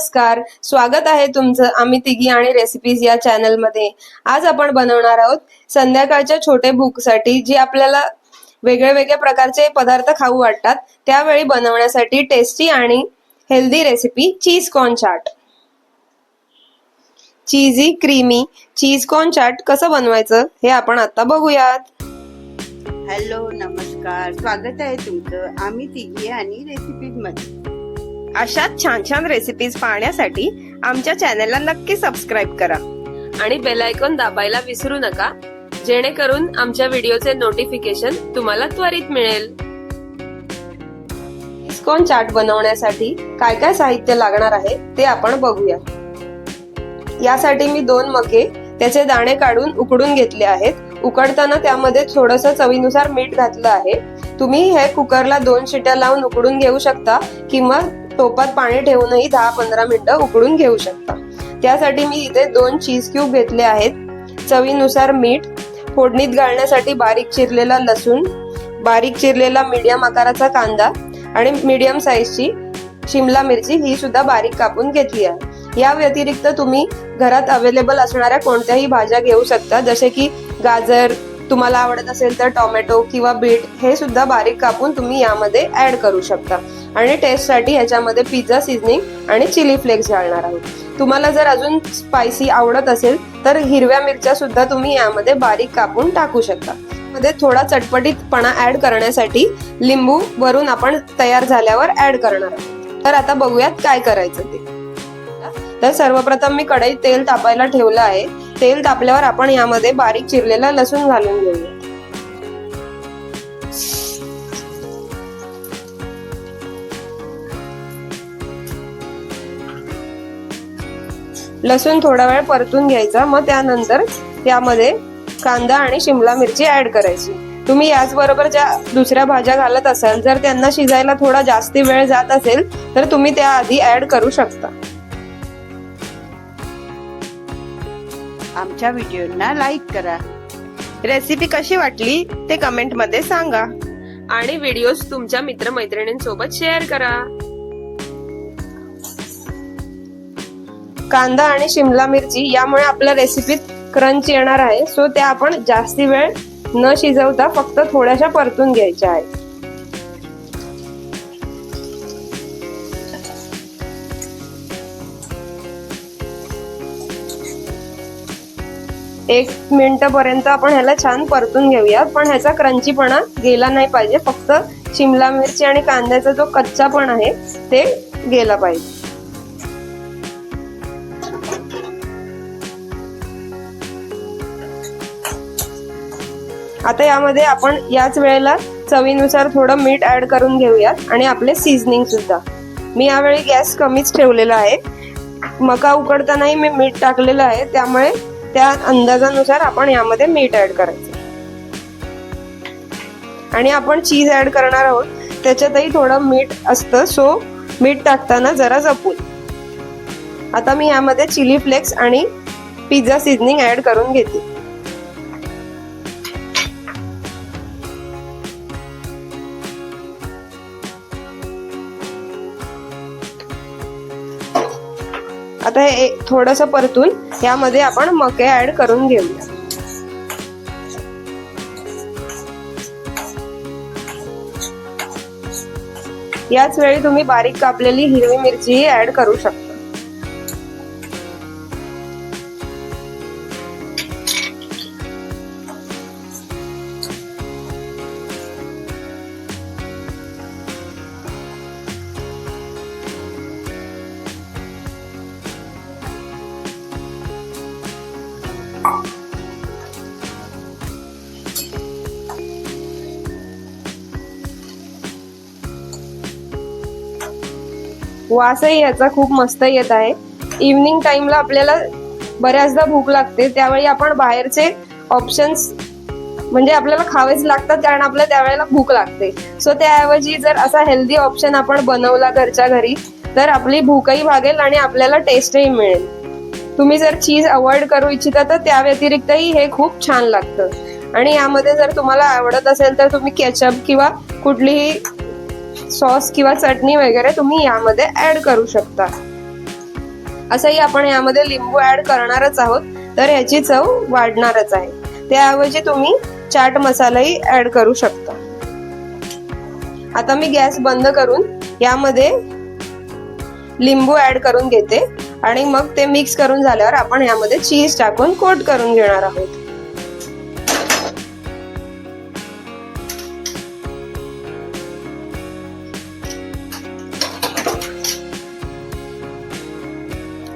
नमस्कार. स्वागत आहे तुमचं आम्ही तिघी आणि रेसिपीज या चॅनलमध्ये आज आपण बनवणार आहोत संध्याकाळच्या छोटे भूकसाठी जी आपल्याला वेगळे वेगळे प्रकारचे पदार्थ खाऊ वाटतात त्यावेळी बनवण्यासाठी टेस्टी आणि healthy recipe cheese corn chaat cheesy creamy cheese corn chaat कसं बनवायचं हे आपण आता बघूयात. हॅलो नमस्कार. स्वागत आहे तुमचं आम्ही तिघी आणि रेसिपीजमध्ये. अशाच छान छान रेसिपीज पाहण्यासाठी आमच्या चॅनलला नक्की सबस्क्राईब करा. आणि बेल आयकॉन दाबायला विसरू नका जेणेकरून आमच्या व्हिडिओचे नोटिफिकेशन तुम्हाला त्वरित मिळेल. इस्कॉन चाट बनवण्यासाठी काय काय साहित्य लागणार आहे ते आपण बघूया. यासाठी मी दोन मके त्याचे दाणे काढून उकडून घेतले आहेत. उकडताना त्यामध्ये थोडस चवीनुसार मीठ घातलं आहे. तुम्ही हे कुकरला दोन शिट्या लावून उकडून घेऊ शकता किंवा टोपात पाणी ठेवूनही दहा पंधरा मिनिटं उकळून घेऊ शकता. त्यासाठी मी इथे दोन चीज क्यूब घेतले आहेत. चवीनुसार मीठ फोडणीत घालण्यासाठी बारीक चिरलेला लसूण बारीक चिरलेला मीडियम आकाराचा कांदा आणि मीडियम साईजची शिमला मिरची ही सुद्धा बारीक कापून घेतली आहे. या व्यतिरिक्त तुम्ही घरात अवेलेबल असणाऱ्या कोणत्याही भाज्या घेऊ शकता. जसे की गाजर तुम्हाला आवडत असेल तर टोमॅटो किंवा बीट हे सुद्धा बारीक कापून तुम्ही यामध्ये ऍड करू शकता. आणि टेस्टसाठी ह्याच्यामध्ये पिझ्झा सिझनिंग आणि चिली फ्लेक्स घालणार आहोत. तुम्हाला जर अजून स्पायसी आवडत असेल तर हिरव्या मिरच्या सुद्धा तुम्ही यामध्ये बारीक कापून टाकू शकता. मध्ये थोडा चटपटीतपणा ऍड करण्यासाठी लिंबू वरून आपण तयार झाल्यावर ऍड करणार आहोत. तर आता बघूयात काय करायचं ते. तर सर्वप्रथम मी कढईत तेल तापायला ठेवलं आहे. तेल तापल्यावर आपण यामध्ये बारीक चिरलेला लसूण घालून घेऊया. लसूण थोडा वेळ परतून घ्यायचा मग त्यानंतर त्यामध्ये कांदा आणि शिमला मिरची ऍड करायची. तुम्ही याचबरोबर ज्या दुसऱ्या भाज्या घालत असाल जर त्यांना शिजायला थोडा जास्ती वेळ जात असेल तर तुम्ही त्या आधी ऍड करू शकता. आमच्या व्हिडिओना लाईक करा. रेसिपी कशी वाटली ते कमेंटमध्ये सांगा. आणि व्हिडिओज तुमच्या मित्रमैत्रिणींसोबत शेअर करा. कांदा आणि शिमला मिरची यामुळे आपल्या रेसिपीत क्रंच येणार आहे. सो त्या आपण जास्ती वेळ न शिजवता फक्त थोड्याशा परतून घ्यायच्या आहेत. एक मिनिट पर्यंत आपण ह्याला छान परतून घेऊया. पण ह्याचा क्रंचीपणा गेला नाही पाहिजे. फक्त शिमला मिरची आणि कांद्याचा जो कच्चा पण आहे ते गेला पाहिजे. आता यामध्ये आपण याच वेळेला चवीनुसार थोडं मीठ ऍड करून घेऊयात आणि आपले सीझनिंग सुद्धा. मी यावेळी गॅस कमीच ठेवलेला आहे. मका उकडतानाही मी मीठ टाकलेलं आहे. त्यामुळे त्या अंदाजानुसार आपण यामध्ये मीठ ऍड करायचं. आणि आपण चीज ऍड करणार आहोत. त्याच्यातही थोडं मीठ असतं. सो मीठ टाकताना जरा जपून. आता मी यामध्ये चिली फ्लेक्स आणि पिझ्झा सिझनिंग ऍड करून घेते. आता हे थोडस परतून यामध्ये आपण मके ऍड करून घेऊया. याच वेळी तुम्ही बारीक कापलेली हिरवी मिरची ऍड करू शकता. वासही याचा खूप मस्त येत आहे. इव्हनिंग टाईमला आपल्याला बऱ्याचदा भूक लागते त्यावेळी आपण बाहेरचे ऑप्शन्स म्हणजे आपल्याला खावेच लागतात कारण आपल्याला त्यावेळेला भूक लागते. सो त्याऐवजी जर असा हेल्दी ऑप्शन आपण बनवला घरच्या घरी तर आपली भूकही भागेल आणि आपल्याला टेस्टही मिळेल. तुम्ही जर चीज अवॉइड करू इच्छिता तर त्या व्यतिरिक्तही हे खूप छान लागतं. आणि यामध्ये जर तुम्हाला आवडत असेल तर तुम्ही केचप किंवा कुठलीही सॉस किंवा चटणी वगैरे तुम्ही यामध्ये ऍड करू शकता. असंही आपण यामध्ये लिंबू ऍड करणारच आहोत तर ह्याची चव वाढणारच आहे. त्याऐवजी तुम्ही चाट मसालाही ऍड करू शकता. आता मी गॅस बंद करून यामध्ये लिंबू ऍड करून घेते आणि मग ते मिक्स करून झाल्यावर आपण यामध्ये चीज टाकून कोट करून घेणार आहोत.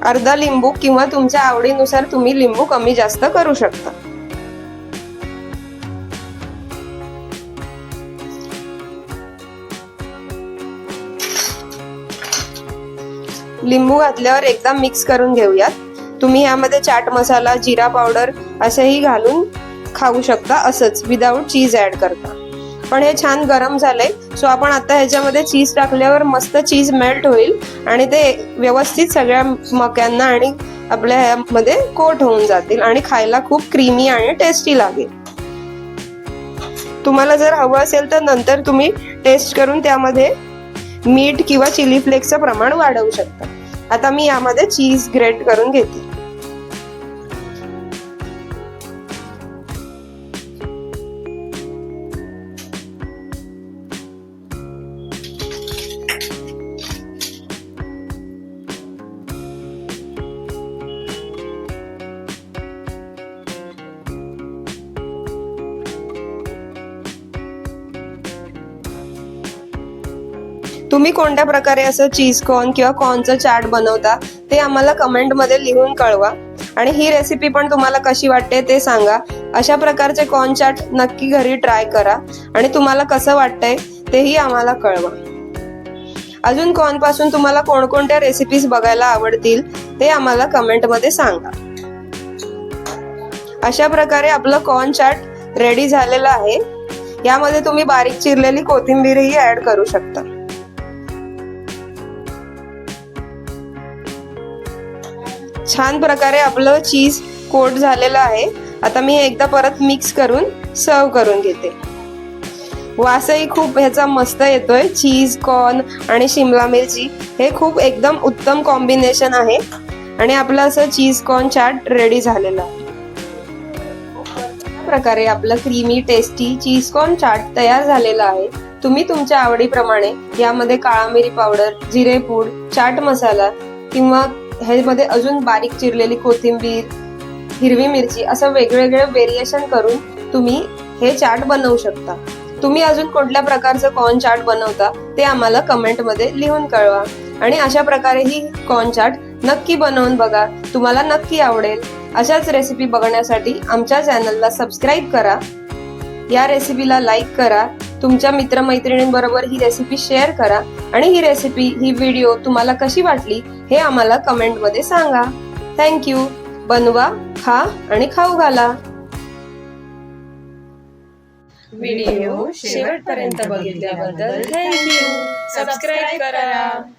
अर्धा लिंबू किंवा तुमच्या आवडीनुसार तुम्ही लिंबू कमी जास्त करू शकता. लिंबू घातल्यावर एकदा मिक्स करून घेऊयात. तुम्ही यामध्ये चाट मसाला जिरा पावडर असेही घालून खाऊ शकता असंच विदाऊट चीज ऍड करता. पण हे छान गरम झालंय. सो आपण आता ह्याच्यामध्ये चीज टाकल्यावर मस्त चीज मेल्ट होईल आणि ते व्यवस्थित सगळ्या मक्यांना आणि आपल्या ह्यामध्ये कोट होऊन जातील आणि खायला खूप क्रीमी आणि टेस्टी लागेल. तुम्हाला जर हवं असेल तर नंतर तुम्ही टेस्ट करून त्यामध्ये मीठ किंवा चिली फ्लेक्सचं प्रमाण वाढवू शकता. आता मी यामध्ये चीज ग्रेट करून घेते. तुम्ही कोणत्या प्रकारे असं चीज कॉर्न किंवा कॉर्नचं चाट बनवता ते आम्हाला कमेंटमध्ये लिहून कळवा. आणि ही रेसिपी पण तुम्हाला कशी वाटते ते सांगा. अशा प्रकारचे कॉर्न चाट नक्की घरी ट्राय करा. आणि तुम्हाला कसं वाटतंय तेही आम्हाला कळवा. अजून कॉर्नपासून तुम्हाला कोणकोणत्या रेसिपीज बघायला आवडतील ते आम्हाला कमेंटमध्ये सांगा. अशा प्रकारे आपलं कॉर्न चाट रेडी झालेलं आहे. यामध्ये तुम्ही बारीक चिरलेली कोथिंबीरही ऍड करू शकता. छान प्रकारे आपलं चीज कोट झालेलं आहे. आता मी एकदा परत मिक्स करून सर्व करून घेते. वासही खूप ह्याचा मस्त येतोय. चीज कॉर्न आणि शिमला मिरची हे खूप एकदम उत्तम कॉम्बिनेशन आहे. आणि आपलं असं चीज कॉर्न चाट रेडी झालेलं आहे. प्रकारे आपलं creamy tasty cheese corn chaat तयार झालेला आहे. तुम्ही तुमच्या आवडीप्रमाणे यामध्ये काळा मिरी पावडर जिरे पूड चाट मसाला किंवा ह्यामध्ये अजून बारीक चिरलेली कोथिंबीर हिरवी मिरची असं वेगवेगळे व्हेरिएशन करून तुम्ही हे चाट बनवू शकता. तुम्ही अजून कुठल्या प्रकारचं कॉर्न चाट बनवता ते आम्हाला कमेंटमध्ये लिहून कळवा. आणि अशा प्रकारे ही कॉर्न चाट नक्की बनवून बघा. तुम्हाला नक्की आवडेल. अशाच रेसिपी बघण्यासाठी आमच्या चॅनलला सबस्क्राईब करा. या रेसिपीला लाईक करा. तुमच्या मित्रमैत्रिणींबरोबर ही रेसिपी शेअर करा आणि ही रेसिपी ही व्हिडिओ तुम्हाला कशी वाटली हे आम्हाला कमेंटमध्ये सांगा. थँक्यू बनवा खा आणि खाऊ घाला. व्हिडिओ शेवटपर्यंत बघितल्याबद्दल थँक्यू सबस्क्राईब करा.